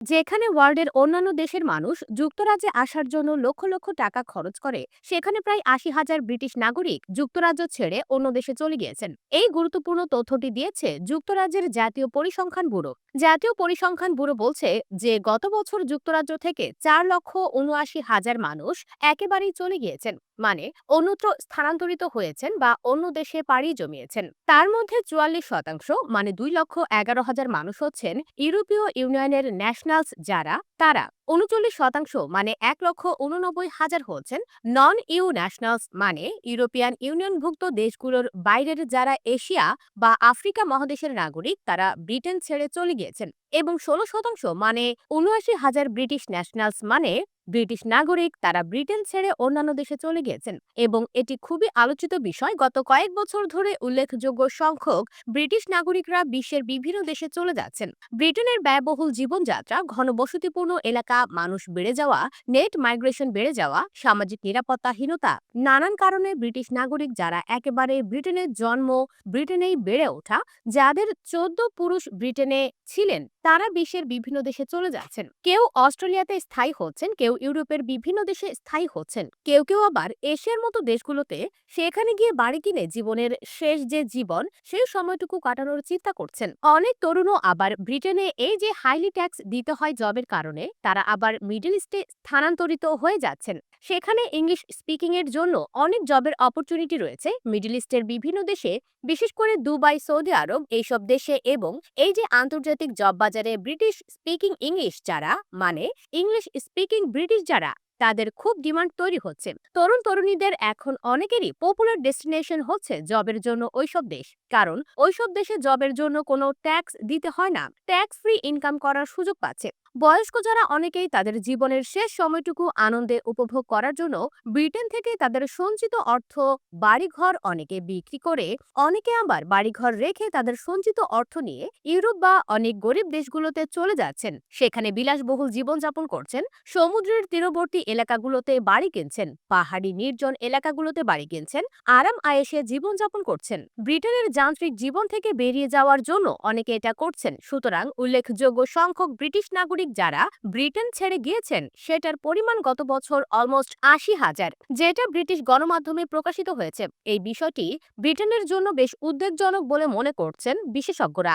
যেখানে ওয়ার্ল্ডের অন্যান্য দেশের মানুষ যুক্তরাজ্যে আসার জন্য লক্ষ লক্ষ টাকা খরচ করে, সেখানে প্রায় আশি হাজার ব্রিটিশ নাগরিক যুক্তরাজ্য ছেড়ে অন্য দেশে চলে গিয়েছেন। এই গুরুত্বপূর্ণ তথ্যটি দিয়েছে যুক্তরাজ্যের জাতীয় পরিসংখ্যান ব্যুরো। জাতীয় পরিসংখ্যান ব্যুরো বলছে যে, গত বছর যুক্তরাজ্য থেকে চার লক্ষ উনআশি হাজার মানুষ একেবারেই চলে গিয়েছেন মানে অন্যত্র স্থানান্তরিত হয়েছেন বা অন্য দেশে পাড়ি জমিয়েছেন। তার মধ্যে চুয়াল্লিশ শতাংশ মানে দুই লক্ষ এগারো হাজার মানুষ হচ্ছেন ইউরোপীয় ইউনিয়নের ন্যাশনালস যারা, তারা উনচল্লিশ শতাংশ মানে এক লক্ষ উননব্বই হাজার হচ্ছেন নন ইউ ন্যাশনালস মানে ইউরোপিয়ান ইউনিয়নভুক্ত দেশগুলোর বাইরের যারা এশিয়া বা আফ্রিকা মহাদেশের নাগরিক, তারা ব্রিটেন ছেড়ে চলে গিয়েছেন এবং ষোলো শতাংশ মানে উনআশি হাজার ব্রিটিশ ন্যাশনালস মানে ব্রিটিশ নাগরিক তারা ব্রিটেন ছেড়ে অন্যান্য দেশে চলে গিয়েছেন এবং এটি খুবই আলোচিত বিষয়। গত কয়েক বছর ধরে উল্লেখযোগ্য সংখ্যক ব্রিটিশ নাগরিকরা বিশ্বের বিভিন্ন দেশে চলে যাচ্ছেন। ব্রিটেনের ব্যয়বহুল জীবনযাত্রা, ঘনবসতিপূর্ণ এলাকা, মানুষ বেড়ে যাওয়া, নেট মাইগ্রেশন বেড়ে যাওয়া, সামাজিক নিরাপত্তাহীনতা, নানান কারণে ব্রিটিশ নাগরিক যারা একেবারে ব্রিটেনের জন্ম, ব্রিটেনেই বেড়ে ওঠা, যাদের চোদ্দ পুরুষ ব্রিটেনে ছিলেন তারা বিশ্বের বিভিন্ন দেশে চলে যাচ্ছেন। কেউ অস্ট্রেলিয়াতে স্থায়ী হচ্ছেন, কেউ ইউরোপের বিভিন্ন দেশে স্থায়ী হচ্ছেন। কেউ কেউ আবার এশিয়ার মতো দেশগুলোতে সেখানে গিয়ে বাড়ি কিনে জীবনের শেষ যে জীবন, সেই সময়টুকু কাটানোর চিন্তা করছেন। অনেক তরুণও আবার ব্রিটেনে এই যে হাইলি ট্যাক্স দিতে হয় জবের কারণে, তারা আবার মিডল ইস্টে স্থানান্তরিত হয়ে যাচ্ছেন। সেখানে ইংলিশ স্পিকিংয়ের জন্য অনেক জবের অপরচুনিটি রয়েছে। মিডিল ইস্টের বিভিন্ন দেশে, বিশেষ করে দুবাই, সৌদি আরব এইসব দেশে এবং এই যে আন্তর্জাতিক জব বাজারে ব্রিটিশ স্পিকিং ইংলিশ যারা মানে ইংলিশ স্পিকিং ব্রিটিশ যারা তাদের খুব ডিমান্ড তৈরি হচ্ছে। তরুণ তরুণীদের এখন অনেকেরই পপুলার ডেস্টিনেশন হচ্ছে জবের জন্য ওইসব দেশ। কারণ ওইসব দেশে জবের জন্য কোনো ট্যাক্স দিতে হয় না। ট্যাক্স ফ্রি ইনকাম করার সুযোগ পাচ্ছে। বয়স্ক যারা অনেকেই তাদের জীবনের শেষ সময়টুকু আনন্দে উপভোগ করার জন্য ব্রিটেন থেকে তাদের সঞ্চিত অর্থ বাড়িঘর অনেকে বিক্রি করে, অনেকে আবার বাড়িঘর রেখে তাদের সঞ্চিত অর্থ নিয়ে ইউরোপ বা অনেক গরিব দেশগুলোতে চলে যাচ্ছেন। সেখানে বিলাসবহুল জীবনযাপন করছেন। সমুদ্রের তীরবর্তী এলাকাগুলোতে বাড়ি কিনছেন, পাহাড়ি নির্জন এলাকাগুলোতে বাড়ি কিনছেন, আরাম আয়েসে জীবনযাপন করছেন। ব্রিটেনের যান্ত্রিক জীবন থেকে বেরিয়ে যাওয়ার জন্য অনেকে এটা করছেন। সুতরাং উল্লেখযোগ্য সংখ্যক ব্রিটিশ নাগরিক যারা ব্রিটেন ছেড়ে গিয়েছেন, সেটার পরিমাণ গত বছর অলমোস্ট আশি হাজার, যেটা ব্রিটিশ গণমাধ্যমে প্রকাশিত হয়েছে। এই বিষয়টি ব্রিটেনের জন্য বেশ উদ্বেগজনক বলে মনে করছেন বিশেষজ্ঞরা।